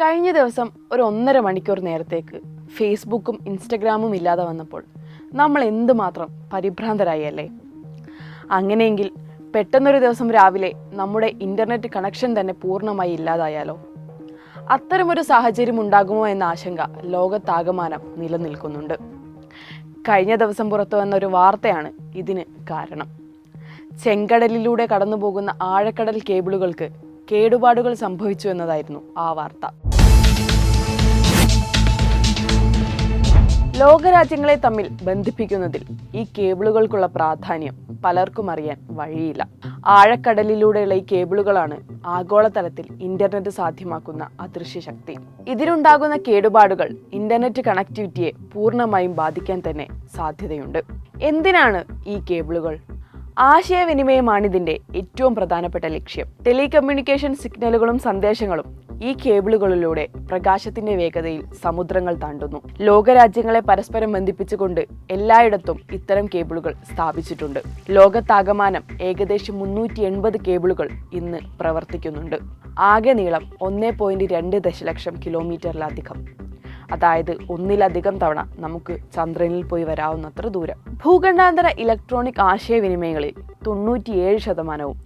കഴിഞ്ഞ ദിവസം ഒരു ഒന്നര മണിക്കൂർ നേരത്തേക്ക് ഫേസ്ബുക്കും ഇൻസ്റ്റഗ്രാമും ഇല്ലാതെ വന്നപ്പോൾ നമ്മൾ എന്തുമാത്രം പരിഭ്രാന്തരായി അല്ലേ അങ്ങനെയെങ്കിൽ പെട്ടെന്നൊരു ദിവസം രാവിലെ നമ്മുടെ ഇന്റർനെറ്റ് കണക്ഷൻ തന്നെ പൂർണമായി ഇല്ലാതായാലോ? അത്തരമൊരു സാഹചര്യം ഉണ്ടാകുമോ എന്ന ആശങ്ക ലോകത്താകമാനം നിലനിൽക്കുന്നുണ്ട്. കഴിഞ്ഞ ദിവസം പുറത്തു വന്ന ഒരു വാർത്തയാണ് ഇതിന് കാരണം. ചെങ്കടലിലൂടെ കടന്നുപോകുന്ന ആഴക്കടൽ കേബിളുകൾക്ക് കേടുപാടുകൾ സംഭവിച്ചു എന്നതായിരുന്നു ആ വാർത്ത. ലോകരാജ്യങ്ങളെ തമ്മിൽ ബന്ധിപ്പിക്കുന്നതിൽ ഈ കേബിളുകൾക്കുള്ള പ്രാധാന്യം പലർക്കും അറിയാൻ വഴിയില്ല. ആഴക്കടലിലൂടെയുള്ള ഈ കേബിളുകളാണ് ആഗോളതലത്തിൽ ഇന്റർനെറ്റ് സാധ്യമാക്കുന്ന അദൃശ്യ ശക്തി. ഇതിനുണ്ടാകുന്ന കേടുപാടുകൾ ഇന്റർനെറ്റ് കണക്ടിവിറ്റിയെ പൂർണമായും ബാധിക്കാൻ തന്നെ സാധ്യതയുണ്ട്. എന്തിനാണ് ഈ കേബിളുകൾ? ആശയവിനിമയമാണ് ഇതിന്റെ ഏറ്റവും പ്രധാനപ്പെട്ട ലക്ഷ്യം. ടെലികമ്മ്യൂണിക്കേഷൻ സിഗ്നലുകളും സന്ദേശങ്ങളും ഈ കേബിളുകളിലൂടെ പ്രകാശത്തിന്റെ വേഗതയിൽ സമുദ്രങ്ങൾ താണ്ടുന്നു. ലോകരാജ്യങ്ങളെ പരസ്പരം ബന്ധിപ്പിച്ചുകൊണ്ട് എല്ലായിടത്തും ഇത്തരം കേബിളുകൾ സ്ഥാപിച്ചിട്ടുണ്ട്. ലോകത്താകമാനം ഏകദേശം മുന്നൂറ്റി എൺപത് കേബിളുകൾ ഇന്ന് പ്രവർത്തിക്കുന്നുണ്ട്. ആകെ നീളം ഒന്നേ പോയിന്റ് രണ്ട് ദശലക്ഷം കിലോമീറ്ററിലധികം. അതായത് ഒന്നിലധികം തവണ നമുക്ക് ചന്ദ്രനിൽ പോയി വരാവുന്നത്ര ദൂരം. ഭൂഖണ്ഡാന്തര ഇലക്ട്രോണിക് ആശയവിനിമയങ്ങളിൽ തൊണ്ണൂറ്റിയേഴ് ശതമാനവും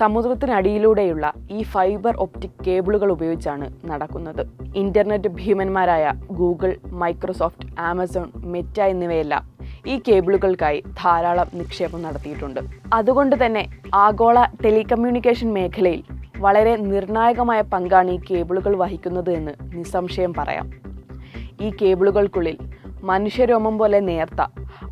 സമുദ്രത്തിനടിയിലൂടെയുള്ള ഈ ഫൈബർ ഒപ്റ്റിക് കേബിളുകൾ ഉപയോഗിച്ചാണ് നടക്കുന്നത്. ഇന്റർനെറ്റ് ഭീമന്മാരായ ഗൂഗിൾ മൈക്രോസോഫ്റ്റ് ആമസോൺ മെറ്റ എന്നിവയെല്ലാം ഈ കേബിളുകൾക്കായി ധാരാളം നിക്ഷേപം നടത്തിയിട്ടുണ്ട്. അതുകൊണ്ട് തന്നെ ആഗോള ടെലികമ്മ്യൂണിക്കേഷൻ മേഖലയിൽ വളരെ നിർണായകമായ പങ്കാണ് ഈ കേബിളുകൾ വഹിക്കുന്നത് എന്ന് നിസ്സംശയം പറയാം. ഈ കേബിളുകൾക്കുള്ളിൽ മനുഷ്യരോമം പോലെ നേർത്ത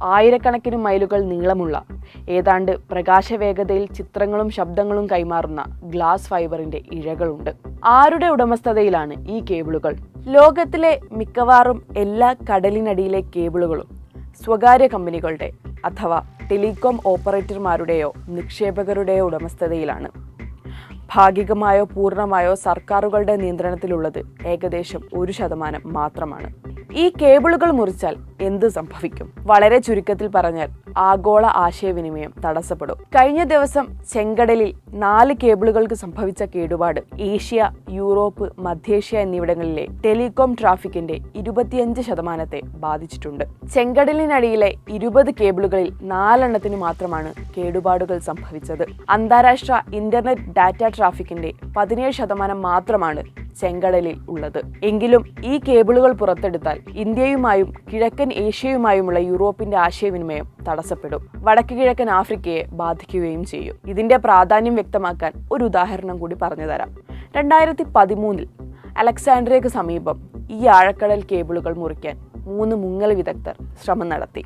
ആയിരക്കണക്കിന് മൈലുകൾ നീളമുള്ള ഏതാണ്ട് പ്രകാശവേഗതയിൽ ചിത്രങ്ങളും ശബ്ദങ്ങളും കൈമാറുന്ന ഗ്ലാസ് ഫൈബറിന്റെ ഇഴകളുണ്ട്. ആരുടെ ഉടമസ്ഥതയിലാണ് ഈ കേബിളുകൾ? ലോകത്തിലെ മിക്കവാറും എല്ലാ കടലിനടിയിലെ കേബിളുകളും സ്വകാര്യ കമ്പനികളുടെ അഥവാ ടെലികോം ഓപ്പറേറ്റർമാരുടെയോ നിക്ഷേപകരുടെയോ ഉടമസ്ഥതയിലാണ്. ഭാഗികമായോ പൂർണമായോ സർക്കാരുകളുടെ നിയന്ത്രണത്തിലുള്ളത് ഏകദേശം ഒരു ശതമാനം മാത്രമാണ്. ഈ കേബിളുകൾ മുറിച്ചാൽ എന്ത് സംഭവിക്കും? വളരെ ചുരുക്കത്തിൽ പറഞ്ഞാൽ ആഗോള ആശയവിനിമയം തടസ്സപ്പെടും. കഴിഞ്ഞ ദിവസം ചെങ്കടലിൽ നാല് കേബിളുകൾക്ക് സംഭവിച്ച കേടുപാട് ഏഷ്യ യൂറോപ്പ് മധ്യേഷ്യ എന്നിവിടങ്ങളിലെ ടെലികോം ട്രാഫിക്കിന്റെ ഇരുപത്തിയഞ്ച് ശതമാനത്തെ ബാധിച്ചിട്ടുണ്ട്. ചെങ്കടലിനടിയിലെ ഇരുപത് കേബിളുകളിൽ നാലെണ്ണത്തിന് മാത്രമാണ് കേടുപാടുകൾ സംഭവിച്ചത്. അന്താരാഷ്ട്ര ഇന്റർനെറ്റ് ഡാറ്റ ട്രാഫിക്കിന്റെ പതിനേഴ് ശതമാനം മാത്രമാണ് ചെങ്കടലിൽ ഉള്ളത്. എങ്കിലും ഈ കേബിളുകൾ പുറത്തെടുത്താൽ ഇന്ത്യയുമായും കിഴക്കൻ ഏഷ്യയുമായുമുള്ള യൂറോപ്പിന്റെ ആശയവിനിമയം തടസ്സപ്പെടും. വടക്കു കിഴക്കൻ ആഫ്രിക്കയെ ബാധിക്കുകയും ചെയ്യും. ഇതിന്റെ പ്രാധാന്യം വ്യക്തമാക്കാൻ ഒരു ഉദാഹരണം കൂടി പറഞ്ഞു തരാം. രണ്ടായിരത്തി പതിമൂന്നിൽ അലക്സാണ്ട്രിയക്ക് സമീപം ഈ ആഴക്കടൽ കേബിളുകൾ മുറിക്കാൻ മൂന്ന് മുങ്ങൽ വിദഗ്ധർ ശ്രമം നടത്തി.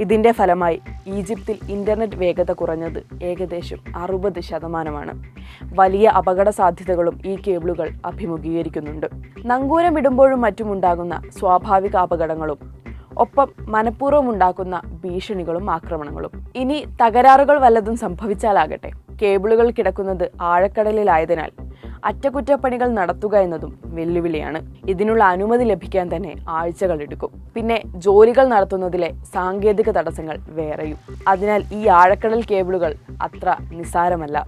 ഇതിന്റെ ഫലമായി ഈജിപ്തിൽ ഇന്റർനെറ്റ് വേഗത കുറഞ്ഞത് ഏകദേശം അറുപത് ശതമാനമാണ്. വലിയ അപകട സാധ്യതകളും ഈ കേബിളുകൾ അഭിമുഖീകരിക്കുന്നുണ്ട്. നങ്കൂരം ഇടുമ്പോഴും മറ്റുമുണ്ടാകുന്ന സ്വാഭാവിക അപകടങ്ങളും ഒപ്പം മനഃപൂർവം ഉണ്ടാക്കുന്ന ഭീഷണികളും ആക്രമണങ്ങളും. ഇനി തകരാറുകൾ വല്ലതും സംഭവിച്ചാലാകട്ടെ കേബിളുകൾ കിടക്കുന്നത് ആഴക്കടലിലായതിനാൽ അറ്റകുറ്റപ്പണികൾ നടത്തുക എന്നതും വെല്ലുവിളിയാണ്. ഇതിനുള്ള അനുമതി ലഭിക്കാൻ തന്നെ ആഴ്ചകൾ എടുക്കും. പിന്നെ ജോലികൾ നടത്തുന്നതിലെ സാങ്കേതിക തടസ്സങ്ങൾ വേറെയും. അതിനാൽ ഈ ആഴക്കടൽ കേബിളുകൾ അത്ര നിസ്സാരമല്ല.